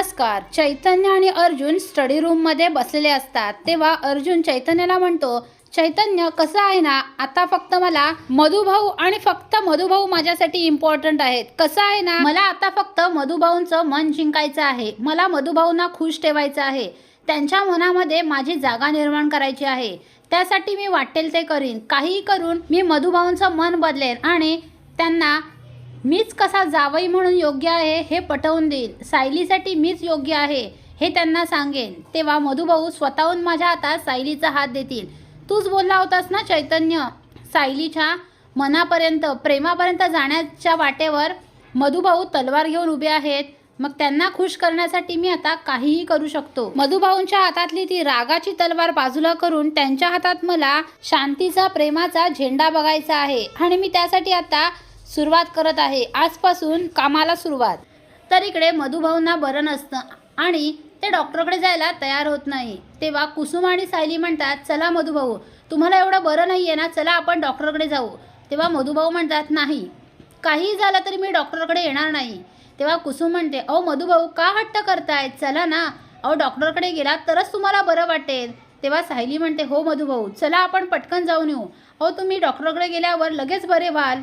नमस्कार. चैतन्य आणि अर्जुन स्टडी रूममध्ये बसलेले असतात. तेव्हा अर्जुन चैतन्याला म्हणतो चैतन्य कसं आहे ना? आता फक्त मला मधुभाऊ आणि फक्त मधुभाऊ माझ्यासाठी इम्पॉर्टंट आहेत. कसं आहे ना? मला आता फक्त मधुभाऊंचं मन जिंकायचं आहे. मला मधुभाऊंना खुश ठेवायचं आहे. त्यांच्या मनामध्ये माझी जागा निर्माण करायची आहे. त्यासाठी मी वाटेल ते करीन. काहीही करून मी मधुभाऊंचं मन बदलेन आणि त्यांना मीच कसा जावई म्हणून योग्य आहे हे पटवून देईन. सायलीसाठी मीच योग्य आहे हे त्यांना सांगेन. तेव्हा मधुभाऊ स्वतःहून माझ्या हातात सायलीचा हात देतील. तूच बोलला होतास ना चैतन्य? सायलीच्या मनापर्यंत प्रेमापर्यंत जाण्याच्या वाटेवर मधुभाऊ तलवार घेऊन उभे आहेत. मग त्यांना खुश करण्यासाठी मी आता काहीही करू शकतो. मधुभाऊंच्या हातातली ती रागाची तलवार बाजूला करून त्यांच्या हातात मला शांतीचा प्रेमाचा झेंडा बघायचा आहे. आणि मी त्यासाठी आता सुरुवात करत आहे. आजपासून कामाला सुरुवात. तर इकडे मधुभाऊंना बरं नसतं आणि ते डॉक्टरकडे जायला तयार होत नाही. तेव्हा कुसुम आणि सायली म्हणतात चला मधुभाऊ तुम्हाला एवढं बरं नाही आहे ना चला आपण डॉक्टरकडे जाऊ. तेव्हा मधुभाऊ म्हणतात नाही काही झालं तरी मी डॉक्टरकडे येणार नाही. तेव्हा कुसुम म्हणते अहो मधुभाऊ का हट्ट करताय? चला ना. अहो डॉक्टरकडे गेला तरच तुम्हाला बरं वाटेल. तेव्हा सायली म्हणते हो मधुभाऊ चला आपण पटकन जाऊन येऊ. अहो तुम्ही डॉक्टरकडे गेल्यावर लगेच बरे व्हाल.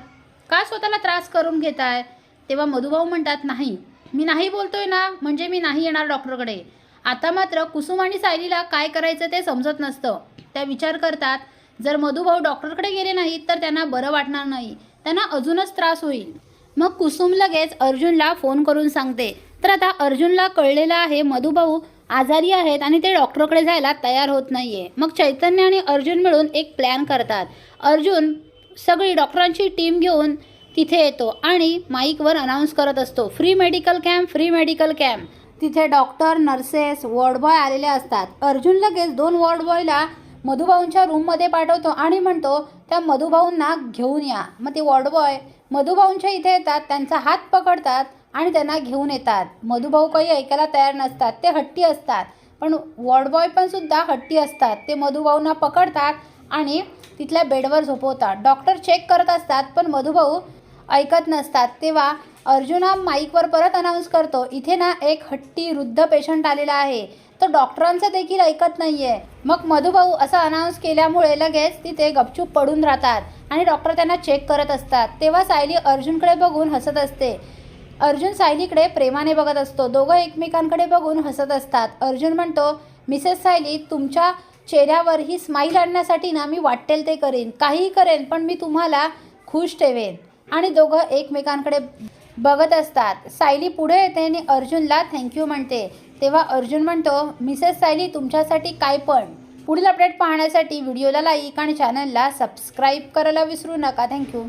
का स्वतःला त्रास करून घेताय? तेव्हा मधुभाऊ म्हणतात नाही. मी नाही बोलतोय ना म्हणजे मी नाही येणार डॉक्टरकडे. आता मात्र कुसुम आणि सायलीला काय करायचं ते समजत नसतं. त्या विचार करतात जर मधुभाऊ डॉक्टरकडे गेले नाहीत तर त्यांना बरं वाटणार नाही. त्यांना अजूनच त्रास होईल. मग कुसुम लगेच अर्जुनला फोन करून सांगते तर आता अर्जुनला कळलेलं आहे मधुभाऊ आजारी आहेत आणि ते डॉक्टरकडे जायला तयार होत नाही आहे मग चैतन्य आणि अर्जुन मिळून एक प्लॅन करतात. अर्जुन सगळी डॉक्टरांची टीम घेऊन तिथे येतो आणि माईकवर अनाऊन्स करत असतो free medical camp free medical camp तिथे डॉक्टर नर्सेस वॉर्ड बॉय आलेले असतात. अर्जुन लगेच दोन वॉर्ड बॉयला मधुभाऊंच्या रूममध्ये पाठवतो आणि म्हणतो त्या मधुभाऊंना घेऊन या. मग ते वॉर्ड बॉय मधुभाऊंच्या इथे येतात त्यांचा हात पकडतात आणि त्यांना घेऊन येतात. मधुभाऊ काही ऐकायला तयार नसतात ते हट्टी असतात. पण वॉर्ड बॉय पण सुद्धा हट्टी असतात. ते मधुभाऊंना पकडतात आणि तिथल्या बेडवर झोपवतात. डॉक्टर चेक करत असतात पण मधुभाऊ ऐकत नसतात. तेव्हा अर्जुना माईकवर परत अनाऊन्स करतो इथे ना एक हट्टी वृद्ध पेशंट आलेला आहे. तो डॉक्टरांचं देखील ऐकत नाही आहे मग मधुभाऊ असं अनाऊन्स केल्यामुळे लगेच तिथे गपचूप पडून राहतात आणि डॉक्टर त्यांना चेक करत असतात. तेव्हा सायली अर्जुनकडे बघून हसत असते. अर्जुन सायलीकडे प्रेमाने बघत असतो. दोघं एकमेकांकडे बघून हसत असतात. अर्जुन म्हणतो मिसेस सायली तुमच्या चेहऱ्यावर ही स्माईल आणण्यासाठी ना मी वाटेल ते करेन. काहीही करेन पण मी तुम्हाला खुश ठेवेन. आणि दोघं एकमेकांकडे बघत असतात. सायली पुढे येते आणि अर्जुनला थँक्यू म्हणते. तेव्हा अर्जुन म्हणतो मिसेस सायली तुमच्यासाठी काय पण. पुढील अपडेट पाहण्यासाठी व्हिडिओला लाईक आणि चॅनलला सबस्क्राईब करायला विसरू नका. थँक्यू